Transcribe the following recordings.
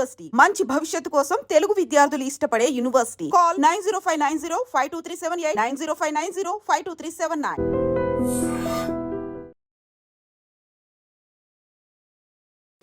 University. మంచి భవిష్యత్తు కోసం తెలుగు విద్యార్థులు ఇష్టపడే university. Call nine zero five nine zero five two three seven eight nine zero five nine zero five two three seven nine.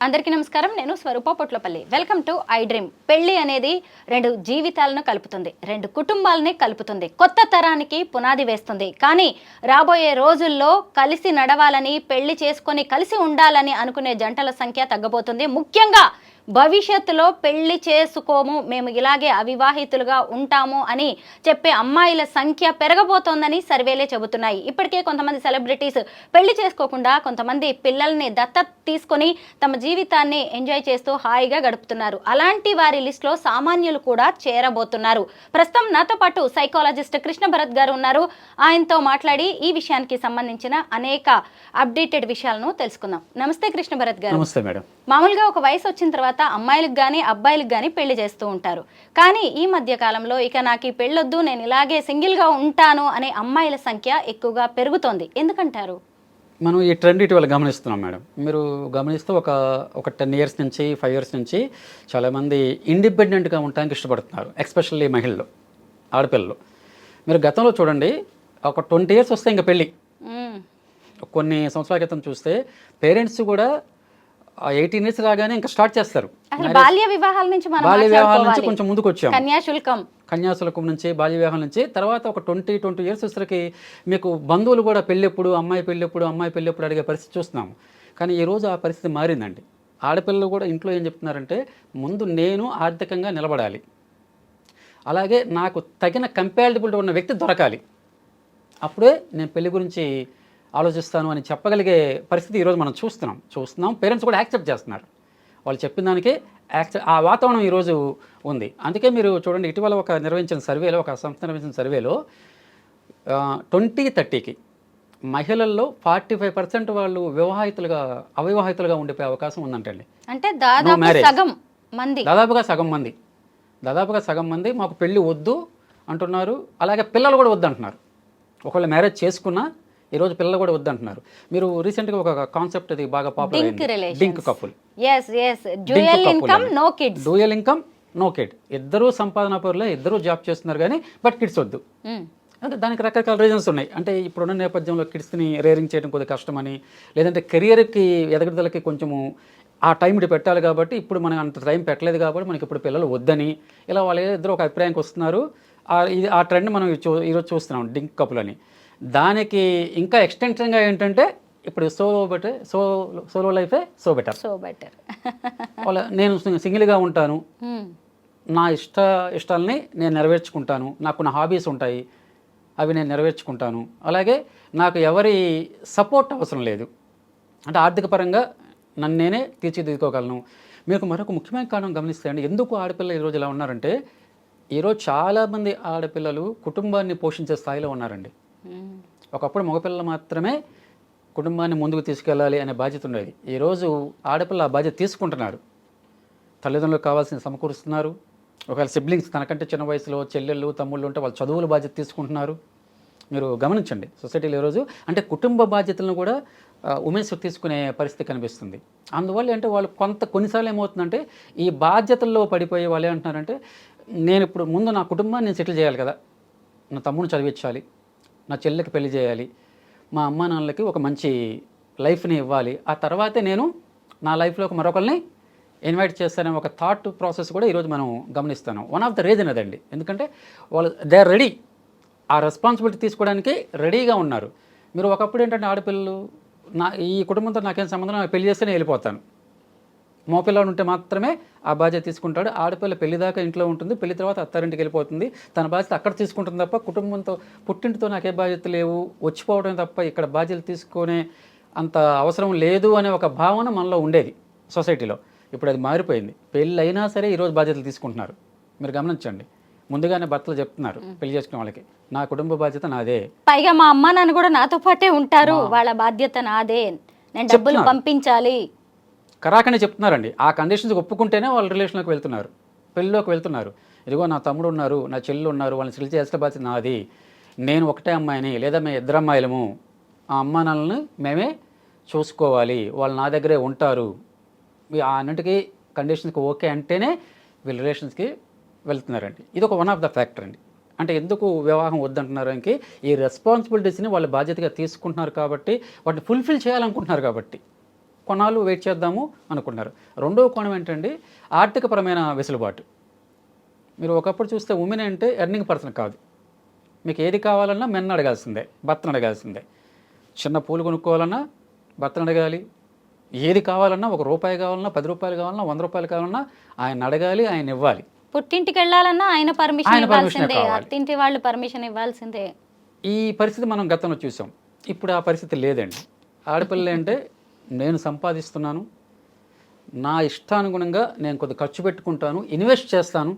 అందరికీ నమస్కారం. నేను Swaroopa Potlapalli. Welcome to I Dream పెళ్ళి అనేది రెండు జీవితాలను కలుపుతుంది రెండు కుటుంబాలని కలుపుతుంది. కొత్త తరానికి పునాది వేస్తుంది. కానీ రాబోయే రోజుల్లో కలిసి నడవాలని పెళ్ళి చేసుకొని కలిసి ఉండాలని అనుకునే జంటల సంఖ్య తగ్గబోతుంది. ముఖ్యంగా భవిష్యత్తులో పెళ్ళి చేసుకోము మేము ఇలాగే అవివాహితులుగా ఉంటాము అని చెప్పే అమ్మాయిల సంఖ్య పెరగబోతోందని సర్వేలే చెబుతున్నాయి. ఇప్పటికే కొంతమంది సెలబ్రిటీస్ పెళ్ళి చేసుకోకుండా కొంతమంది పిల్లల్ని దత్తత తీసుకొని తమ జీవితాన్ని ఎంజాయ్ చేస్తూ హాయిగా గడుపుతున్నారు. అలాంటి వారి లిస్టులో సామాన్యులు కూడా చేరబోతున్నారు. ప్రస్తుతం నాతో పాటు సైకాలజిస్ట్ కృష్ణ భరత్ గారు ఉన్నారు. ఆయనతో మాట్లాడి ఈ విషయానికి సంబంధించిన అనేక అప్డేటెడ్ విషయాలను తెలుసుకుందాం. నమస్తే కృష్ణ భరత్ గారు. నమస్తే మేడం. మామూలుగా ఒక వయసు వచ్చిన తర్వాత అమ్మాయిలకు కానీ అబ్బాయిలకు కానీ పెళ్ళి చేస్తూ ఉంటారు. కానీ ఈ మధ్య కాలంలో ఇక నాకు ఈ పెళ్ళొద్దు నేను ఇలాగే సింగిల్గా ఉంటాను అనే అమ్మాయిల సంఖ్య ఎక్కువగా పెరుగుతోంది. ఎందుకంటారు? మనం ఈ ట్రెండ్ ఇటీవల గమనిస్తున్నాం మేడం. మీరు గమనిస్తే ఒక ఒక టెన్ ఇయర్స్ నుంచి ఫైవ్ ఇయర్స్ నుంచి చాలామంది ఇండిపెండెంట్గా ఉండడానికి ఇష్టపడుతున్నారు. ఎస్పెషల్లీ మహిళలు ఆడపిల్లలు. మీరు గతంలో చూడండి ఒక ట్వంటీ ఇయర్స్ వస్తే ఇంకా పెళ్ళి. కొన్ని సంవత్సరాల క్రితం చూస్తే పేరెంట్స్ కూడా ఎయిటీన్ ఇయర్స్ రాగానే ఇంకా స్టార్ట్ చేస్తారు. బాల్య వివాహాల నుంచి బాల్య వివాహాల నుంచి. కొంచెం ముందుకు వచ్చాం. కన్యాశుల్కం. కన్యాశుల్కం నుంచి బాల్య వివాహం నుంచి తర్వాత ఒక ట్వంటీ ట్వంటీ ఇయర్స్ వచ్చేసరికి మీకు బంధువులు కూడా పెళ్ళెప్పుడు అమ్మాయి పెళ్ళెప్పుడు అమ్మాయి పెళ్ళెప్పుడు అడిగే పరిస్థితి చూస్తున్నాము. కానీ ఈరోజు ఆ పరిస్థితి మారిందండి. ఆడపిల్లలు కూడా ఇంట్లో ఏం చెప్తున్నారంటే ముందు నేను ఆర్థికంగా నిలబడాలి. అలాగే నాకు తగిన కంపారిటబిలిటీ ఉన్న వ్యక్తి దొరకాలి. అప్పుడే నేను పెళ్ళి గురించి ఆలోచిస్తాను అని చెప్పగలిగే పరిస్థితి ఈరోజు మనం చూస్తున్నాం. చూస్తున్నాం. పేరెంట్స్ కూడా యాక్సెప్ట్ చేస్తున్నారు. వాళ్ళు చెప్పిన దానికి యాక్సెప్ట్ ఆ వాతావరణం ఈరోజు ఉంది. అందుకే మీరు చూడండి ఇటీవల ఒక నిర్వహించిన సర్వేలో ఒక సంస్థ నిర్వహించిన సర్వేలో ట్వంటీ థర్టీకి మహిళల్లో ఫార్టీ ఫైవ్ పర్సెంట్ వాళ్ళు వివాహితులుగా అవివాహితులుగా ఉండిపోయే అవకాశం ఉందంటండి. అంటే దాదాపు. సగం మంది. దాదాపుగా సగం మంది. దాదాపుగా సగం మంది మాకు పెళ్ళి వద్దు అంటున్నారు. అలాగే పిల్లలు కూడా వద్దు అంటున్నారు ఒకవేళ మ్యారేజ్ చేసుకున్నా ఈరోజు పిల్లలు కూడా వద్దు అంటున్నారు మీరు రీసెంట్గా ఒక కాన్సెప్ట్ అది బాగా popular DINK couple dual income no kid ఇద్దరు సంపాదన పరులే ఇద్దరు జాబ్ చేస్తున్నారు కానీ బట్ కిడ్స్ వద్దు. అంటే దానికి రకరకాల రీజన్స్ ఉన్నాయి. అంటే ఇప్పుడున్న నేపథ్యంలో కిడ్స్ని రేరింగ్ చేయడం కొద్దిగా కష్టమని లేదంటే కెరియర్కి ఎదగడలకి కొంచెము ఆ టైం పెట్టాలి కాబట్టి ఇప్పుడు మనం అంత టైం పెట్టలేదు కాబట్టి మనకి ఇప్పుడు పిల్లలు వద్దని ఇలా వాళ్ళ ఇద్దరు ఒక అభిప్రాయానికి వస్తున్నారు. ఆ ఇది ఆ ట్రెండ్ మనం ఈరోజు చూస్తున్నాం డింక్ కపుల్ అని. దానికి ఇంకా ఎక్స్టెన్షన్గా ఏంటంటే ఇప్పుడు సోలో బెటర్ సో సోలో లైఫే సో బెటర్ సో బెటర్ వాళ్ళ నేను సింగిల్గా ఉంటాను. నా ఇష్ట ఇష్టాలని నేను నెరవేర్చుకుంటాను. నాకు నా హాబీస్ ఉంటాయి. అవి నేను నెరవేర్చుకుంటాను. అలాగే నాకు ఎవరి సపోర్ట్ అవసరం లేదు. అంటే ఆర్థిక పరంగా నన్ను నేనే తీర్చిదిద్దుకోగలను. మీకు మరొక ముఖ్యమైన కారణం గమనిస్తే అండి ఎందుకు ఆడపిల్లలు ఈరోజు ఇలా ఉన్నారంటే ఈరోజు చాలామంది ఆడపిల్లలు కుటుంబాన్ని పోషించే స్థాయిలో ఉన్నారండి. ఒకప్పుడు మగపిల్లలు మాత్రమే కుటుంబాన్ని ముందుకు తీసుకెళ్ళాలి అనే బాధ్యత ఉండేది. ఈరోజు ఆడపిల్ల ఆ బాధ్యత తీసుకుంటున్నారు తల్లిదండ్రులకు కావాల్సిన సమకూరుస్తున్నారు. ఒకవేళ సిబ్లింగ్స్ తనకంటే చిన్న వయసులో చెల్లెళ్ళు తమ్ముళ్ళు ఉంటే వాళ్ళు చదువుల బాధ్యత తీసుకుంటున్నారు. మీరు గమనించండి సొసైటీలో ఈరోజు అంటే కుటుంబ బాధ్యతలను కూడా ఉమెన్స్ తీసుకునే పరిస్థితి కనిపిస్తుంది. అందువల్ల అంటే వాళ్ళు కొంత కొన్నిసార్లు ఏమవుతుందంటే ఈ బాధ్యతల్లో పడిపోయే వాళ్ళు ఏమంటున్నారంటే నేను ఇప్పుడు ముందు నా కుటుంబాన్ని నేను సెటిల్ చేయాలి కదా. నా తమ్ముడిని చదివించాలి. నా చెల్లెకి పెళ్ళి చేయాలి. మా అమ్మ నాన్నలకి ఒక మంచి లైఫ్ని ఇవ్వాలి. ఆ తర్వాతే నేను నా లైఫ్లో మరొకరిని ఇన్వైట్ చేస్తానే ఒక థాట్ ప్రాసెస్ కూడా ఈరోజు మనం గమనిస్తాను వన్ ఆఫ్ ద రీజన్ అదండి. ఎందుకంటే వాళ్ళు దే ఆర్ రెడీ. ఆ రెస్పాన్సిబిలిటీ తీసుకోవడానికి రెడీగా ఉన్నారు. మీరు ఒకప్పుడు ఏంటంటే ఆడపిల్లలు నా ఈ కుటుంబంతో నాకేం సంబంధం పెళ్ళి చేస్తేనే వెళ్ళిపోతాను. మోపిల్లాడు ఉంటే మాత్రమే ఆ బాధ్యత తీసుకుంటాడు. ఆడపిల్ల పెళ్ళి దాకా ఇంట్లో ఉంటుంది. పెళ్ళి తర్వాత అత్తారింటికి వెళ్ళిపోతుంది. తన బాధ్యత అక్కడ తీసుకుంటుంది తప్ప కుటుంబంతో పుట్టింటితో నాకే బాధ్యత లేవు. వచ్చిపోవడం తప్ప ఇక్కడ బాధ్యతలు తీసుకునే అంత అవసరం లేదు అనే ఒక భావన మనలో ఉండేది సొసైటీలో. ఇప్పుడు అది మారిపోయింది. పెళ్ళి అయినా సరే ఈరోజు బాధ్యతలు తీసుకుంటున్నారు. మీరు గమనించండి. ముందుగానే భర్తలు చెప్తున్నారు పెళ్ళి చేసుకునే వాళ్ళకి నా కుటుంబ బాధ్యత నాదే. పైగా మా అమ్మ నాన్న కూడా నాతో పాటే ఉంటారు. వాళ్ళ బాధ్యత నాదే. నేను డబ్బులు. పంపించాలి. కరాకనే చెప్తున్నారండి. ఆ కండిషన్స్ ఒప్పుకుంటేనే వాళ్ళ రిలేషన్లోకి వెళ్తున్నారు. పెళ్ళిలోకి వెళ్తున్నారు. ఇదిగో నా తమ్ముడు ఉన్నారు నా చెల్లి ఉన్నారు వాళ్ళని సెటిల్ చేసిన బాధ్యత నాది. నేను ఒకటే అమ్మాయిని లేదా మేము ఇద్దరు అమ్మాయిలము. ఆ అమ్మానాలను మేమే చూసుకోవాలి. వాళ్ళు నా దగ్గరే ఉంటారు. అన్నింటికి ఆ కండిషన్స్కి ఓకే అంటేనే వీళ్ళు రిలేషన్స్కి వెళ్తున్నారండి. ఇది ఒక వన్ ఆఫ్ ద ఫ్యాక్టర్ అండి. అంటే ఎందుకు వివాహం వద్దంటున్నారు ఈ రెస్పాన్సిబిలిటీస్ని వాళ్ళు బాధ్యతగా తీసుకుంటున్నారు కాబట్టి వాటిని ఫుల్ఫిల్ చేయాలనుకుంటున్నారు కాబట్టి. కొన్నాళ్ళు వెయిట్ చేద్దాము అనుకుంటున్నారు రెండవ కోణం ఏంటండి? ఆర్థికపరమైన వెసులుబాటు. మీరు ఒకప్పుడు చూస్తే ఉమెన్ అంటే ఎర్నింగ్ పర్సన్ కాదు. మీకు ఏది కావాలన్నా మెన్న అడగాల్సిందే భర్తను అడగాల్సిందే. చిన్న పూలు కొనుక్కోవాలన్నా భర్తను అడగాలి. ఏది కావాలన్నా ఒక రూపాయి కావాలన్నా పది రూపాయలు కావాలన్నా వంద రూపాయలు కావాలన్నా ఆయన అడగాలి ఆయన ఇవ్వాలి. పుట్టింటికి వెళ్ళాలన్నా ఆయన పర్మిషన్ ఇవ్వాల్సిందే. అత్తింటి వాళ్ళు పర్మిషన్ ఇవ్వాల్సిందే. ఈ పరిస్థితి మనం గతంలో చూసాం. ఇప్పుడు ఆ పరిస్థితి లేదండి. ఆడపిల్ల అంటే నేను సంపాదిస్తున్నాను. నా ఇష్టానుగుణంగా నేను కొద్ది ఖర్చు పెట్టుకుంటాను ఇన్వెస్ట్ చేస్తాను.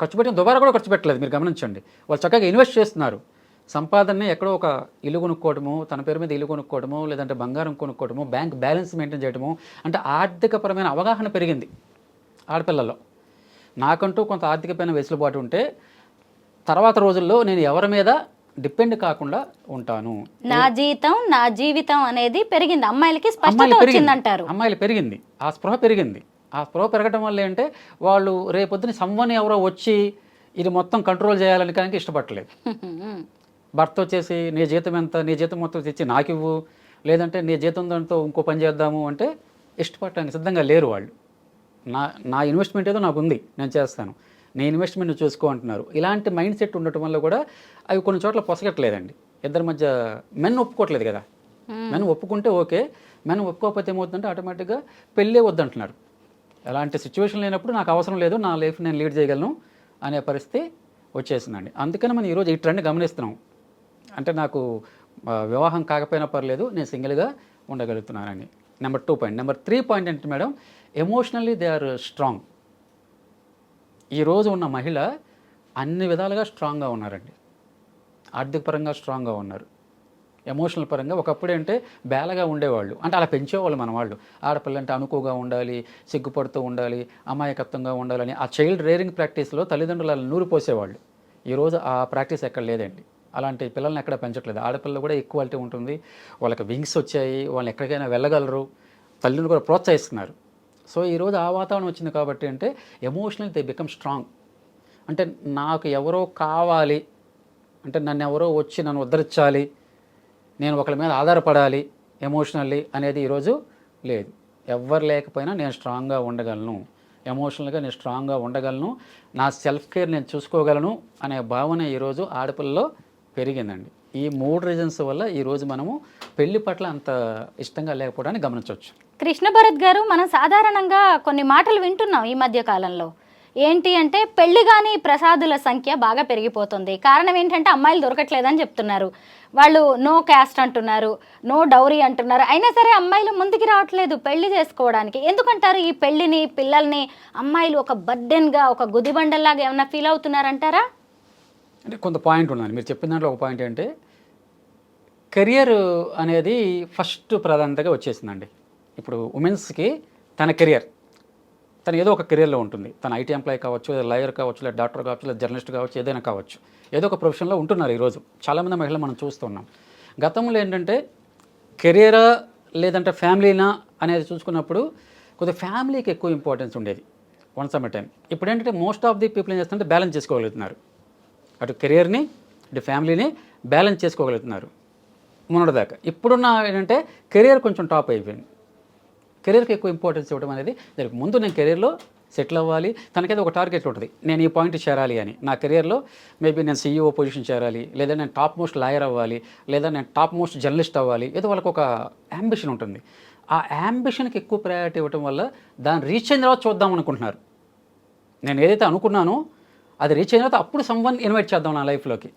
ఖర్చు పెట్టిన దుబారా కూడా ఖర్చు పెట్టలేదు మీరు గమనించండి. వాళ్ళు చక్కగా ఇన్వెస్ట్ చేస్తున్నారు. సంపాదనని ఎక్కడో ఒక ఇల్లు కొనుక్కోవడము తన పేరు మీద ఇల్లు కొనుక్కోవడము లేదంటే బంగారం కొనుక్కోవడము బ్యాంక్ బ్యాలెన్స్ మెయింటైన్ చేయడము అంటే ఆర్థికపరమైన అవగాహన పెరిగింది ఆడపిల్లల్లో. నాకంటూ కొంత ఆర్థికపైన వెసులుబాటు ఉంటే తర్వాత రోజుల్లో నేను ఎవరి మీద డిపెండ్ కాకుండా ఉంటాను. నా జీతం నా జీవితం అనేది పెరిగింది. అమ్మాయిలకి స్పష్టత వచ్చిందంటారు. అమ్మాయిలు పెరిగింది. ఆ స్పృహ పెరిగింది. ఆ స్పృహ పెరగడం వల్ల ఏంటంటే వాళ్ళు రేపొద్దున సమ్వన్ ఎవరో వచ్చి ఇది మొత్తం కంట్రోల్ చేయాలని కనుక ఇష్టపడలేదు భర్త వచ్చేసి నీ జీతం ఎంత నీ జీతం మొత్తం తెచ్చి నాకు ఇవ్వు లేదంటే నీ జీతం దాంతో ఇంకో పని చేద్దాము అంటే ఇష్టపడటానికి సిద్ధంగా లేరు వాళ్ళు. నా నా ఇన్వెస్ట్మెంట్ ఏదో నాకు ఉంది. నేను చేస్తాను. నీ ఇన్వెస్ట్మెంట్ నువ్వు చూసుకో అంటున్నారు. ఇలాంటి మైండ్ సెట్ ఉండటం వల్ల కూడా అవి కొన్ని చోట్ల పొసగట్లేదండి. ఇద్దరి మధ్య మెన్ ఒప్పుకోవట్లేదు కదా. మెన్ ఒప్పుకుంటే ఓకే. మెన్ ఒప్పుకోకపోతే ఏమవుతుందంటే ఆటోమేటిక్గా పెళ్ళే వద్దంటున్నారు. అలాంటి సిచ్యువేషన్ లేనప్పుడు నాకు అవసరం లేదు నా లైఫ్ నేను లీడ్ చేయగలను అనే పరిస్థితి వచ్చేసిందండి. అందుకని మనం ఈరోజు ఈ ట్రెండ్ గమనిస్తున్నాం. అంటే నాకు వివాహం కాకపోయినా పర్లేదు నేను సింగిల్గా ఉండగలుగుతున్నానని number two point number three point ఏంటి madam? Emotionally they are strong ఈరోజు ఉన్న మహిళ అన్ని విధాలుగా స్ట్రాంగ్గా ఉన్నారండి. ఆర్థిక పరంగా స్ట్రాంగ్గా ఉన్నారు. ఎమోషనల్ పరంగా ఒకప్పుడు అంటే బేలగా ఉండేవాళ్ళు. అంటే అలా పెంచేవాళ్ళు మన వాళ్ళు. ఆడపిల్ల అంటే అనుకువగా ఉండాలి సిగ్గుపడుతూ ఉండాలి అమాయకత్వంగా ఉండాలని ఆ చైల్డ్ రేరింగ్ ప్రాక్టీస్లో తల్లిదండ్రులు నూరు పోసేవాళ్ళు. ఈరోజు ఆ ప్రాక్టీస్ ఎక్కడ లేదండి. అలాంటి పిల్లల్ని ఎక్కడ పెంచట్లేదు. ఆడపిల్ల కూడా ఈక్వాలిటీ ఉంటుంది. వాళ్ళకి వింగ్స్ వచ్చాయి. వాళ్ళు ఎక్కడికైనా వెళ్ళగలరు. తల్లిని కూడా ప్రోత్సహిస్తున్నారు. సో ఈరోజు ఆ వాతావరణం వచ్చింది కాబట్టి అంటే ఎమోషనల్ దే బికమ్ స్ట్రాంగ్ అంటే నాకు ఎవరో కావాలి అంటే నన్ను ఎవరో వచ్చి నన్ను ఉద్ధరించాలి నేను ఒకరి మీద ఆధారపడాలి ఎమోషనల్లీ అనేది ఈరోజు లేదు. ఎవ్వరు లేకపోయినా నేను స్ట్రాంగ్గా ఉండగలను. ఎమోషనల్గా నేను స్ట్రాంగ్గా ఉండగలను. నా సెల్ఫ్ కేర్ నేను చూసుకోగలను అనే భావన ఈరోజు ఆడపిల్లలో పెరిగిందండి. ఈ మూడు రీజన్స్ వల్ల ఈరోజు మనము పెళ్ళి పట్ల అంత ఇష్టంగా లేకపోవడాన్ని గమనించవచ్చు. కృష్ణ భరత్ గారు మనం సాధారణంగా కొన్ని మాటలు వింటున్నాం ఈ మధ్య కాలంలో. ఏంటి అంటే పెళ్ళి కానీ ప్రసాదుల సంఖ్య బాగా పెరిగిపోతుంది. కారణం ఏంటంటే అమ్మాయిలు దొరకట్లేదని చెప్తున్నారు. వాళ్ళు నో క్యాస్ట్ అంటున్నారు నో డౌరీ అంటున్నారు. అయినా సరే అమ్మాయిలు ముందుకు రావట్లేదు పెళ్ళి చేసుకోవడానికి. ఎందుకంటారు ఈ పెళ్ళిని పిల్లల్ని అమ్మాయిలు ఒక బర్డెన్గా ఒక గుదిబండల్లాగా ఏమైనా ఫీల్ అవుతున్నారంటారా? అంటే కొంత పాయింట్ ఉండాలి. మీరు చెప్పిన దాంట్లో ఒక పాయింట్ ఏంటంటే కెరియర్ అనేది ఫస్ట్ ప్రాధాన్యతగా వచ్చేసిందండి. ఇప్పుడు ఉమెన్స్కి తన కెరియర్ తను ఏదో ఒక కెరియర్లో ఉంటుంది. తన ఐటీ ఎంప్లాయ్ కావచ్చు లేదా లాయర్ కావచ్చు లేదా డాక్టర్ కావచ్చు లేదా జర్నలిస్ట్ కావచ్చు ఏదైనా కావచ్చు. ఏదో ఒక ప్రొఫెషన్లో ఉంటున్నారు ఈరోజు చాలామంది మహిళలు మనం చూస్తున్నాం గతంలో ఏంటంటే కెరియరా లేదంటే ఫ్యామిలీనా అనేది చూసుకున్నప్పుడు కొద్దిగా ఫ్యామిలీకి ఎక్కువ ఇంపార్టెన్స్ ఉండేది. వన్స్ అమ్ టైం ఇప్పుడు ఏంటంటే మోస్ట్ ఆఫ్ ది పీపుల్ ఏం చేస్తుంటే బ్యాలెన్స్ చేసుకోగలుగుతున్నారు. అటు కెరియర్ని ఇటు ఫ్యామిలీని బ్యాలెన్స్ చేసుకోగలుగుతున్నారు. మొన్నటిదాకా. ఇప్పుడున్న ఏంటంటే కెరియర్ కొంచెం టాప్ అయిపోయింది. కెరీర్కి ఎక్కువ ఇంపార్టెన్స్ ఇవ్వడం అనేది దానికి ముందు నేను కెరీర్లో సెటిల్ అవ్వాలి. తనకైతే ఒక టార్గెట్ ఉంటుంది. నేను ఈ పాయింట్ చేరాలి అని. నా కెరియర్లో మేబీ నేను సీఈఓ పొజిషన్ చేరాలి. లేదా నేను టాప్ మోస్ట్ లాయర్ అవ్వాలి. లేదా నేను టాప్ మోస్ట్ జర్నలిస్ట్ అవ్వాలి. ఏదో వాళ్ళకి ఒక అంబిషన్ ఉంటుంది. ఆ అంబిషన్కి ఎక్కువ ప్రయారిటీ ఇవ్వడం వల్ల దాన్ని రీచ్ అయిన తర్వాత చూద్దాం అనుకుంటున్నారు. నేను ఏదైతే అనుకున్నానో అది రీచ్ అయిన తర్వాత అప్పుడు సమ్వన్ ఇన్వైట్ చేద్దాం నా లైఫ్లోకి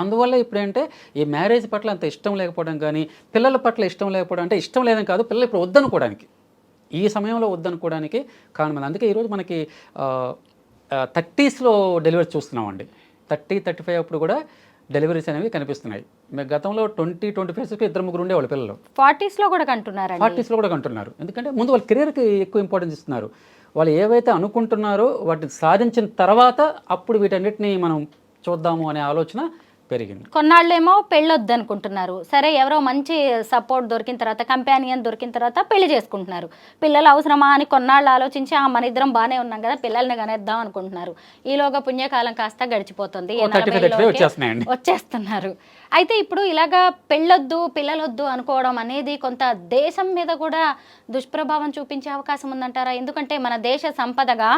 అందువల్ల ఇప్పుడంటే ఈ మ్యారేజ్ పట్ల అంత ఇష్టం లేకపోవడం కానీ పిల్లల పట్ల ఇష్టం లేకపోవడం అంటే ఇష్టం లేదని కాదు పిల్లలు ఇప్పుడు వద్దనుకోవడానికి. ఈ సమయంలో వద్దనుకోవడానికి కారణం అందుకే ఈరోజు మనకి థర్టీస్లో డెలివరీ చూస్తున్నామండి. థర్టీ థర్టీ ఫైవ్ అప్పుడు కూడా డెలివరీస్ అనేవి కనిపిస్తున్నాయి. మేము గతంలో ట్వంటీ ట్వంటీ ఫైవ్స్కి ఇద్దరు ముగ్గురు ఉండేవాళ్ళు పిల్లలు. ఫార్టీస్లో కూడా కంటున్నారండి. ఫార్టీస్లో కూడా కంటున్నారు. ఎందుకంటే ముందు వాళ్ళ కెరీర్కి ఎక్కువ ఇంపార్టెన్స్ ఇస్తున్నారు. వాళ్ళు ఏవైతే అనుకుంటున్నారో వాటిని సాధించిన తర్వాత అప్పుడు వీటన్నిటిని మనం చూద్దాము అనే ఆలోచన పెరిగింది. కొన్నాళ్ళేమో పెళ్ళొద్దు అనుకుంటున్నారు సరే ఎవరో మంచి సపోర్ట్ దొరికిన తర్వాత కంపానియన్ దొరికిన తర్వాత పెళ్ళి చేసుకుంటున్నారు. పిల్లలు అవసరమా అని కొన్నాళ్ళు ఆలోచించి ఆ మన ఇద్దరం బాగానే ఉన్నాం కదా పిల్లల్ని కనేద్దాం అనుకుంటున్నారు. ఈలోగా పుణ్యకాలం కాస్త గడిచిపోతుంది. ఓ 35 ఎనభైలోకే వచ్చేస్తున్నాయండి. వచ్చేస్తున్నారు. అయితే ఇప్పుడు ఇలాగా పెళ్ళొద్దు పిల్లలొద్దు అనుకోవడం అనేది కొంత దేశం మీద కూడా దుష్ప్రభావం చూపించే అవకాశం ఉందంటారా? ఎందుకంటే మన దేశ సంపదగా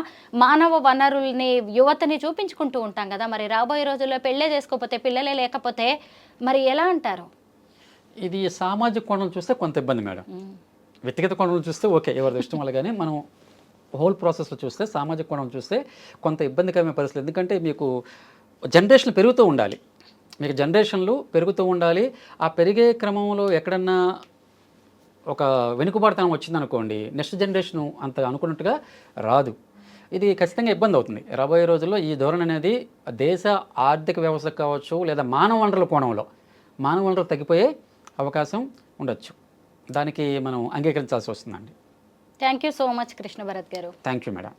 మానవ వనరుల్ని యువతని చూపించుకుంటూ ఉంటాం కదా. మరి రాబోయే రోజుల్లో పెళ్ళే చేసుకోకపోతే పిల్లలే లేకపోతే మరి ఎలా అంటారు? ఇది సామాజిక కోణం చూస్తే కొంత ఇబ్బంది మేడం. వ్యక్తిగత కోణం చూస్తే ఓకే ఎవరి ఇష్టం వల్ల కానీ మనం హోల్ ప్రాసెస్లో చూస్తే సామాజిక కోణం చూస్తే కొంత ఇబ్బందికరమైన పరిస్థితులు. ఎందుకంటే మీకు జనరేషన్లు పెరుగుతూ ఉండాలి. మీకు జనరేషన్లు పెరుగుతూ ఉండాలి. ఆ పెరిగే క్రమంలో ఎక్కడన్నా ఒక వెనుకబాటుతనం వచ్చిందనుకోండి నెక్స్ట్ జనరేషన్ అంత అనుకున్నట్టుగా రాదు. ఇది ఖచ్చితంగా ఇబ్బంది అవుతుంది. రాబోయే రోజుల్లో ఈ ధోరణి అనేది దేశ ఆర్థిక వ్యవస్థకు కావచ్చు లేదా మానవ వనరుల కోణంలో మానవ వనరులు తగ్గిపోయే అవకాశం ఉండొచ్చు. దానికి మనం అంగీకరించాల్సి వస్తుందండి. Thank you so much Krishna Bharat garu. Thank you madam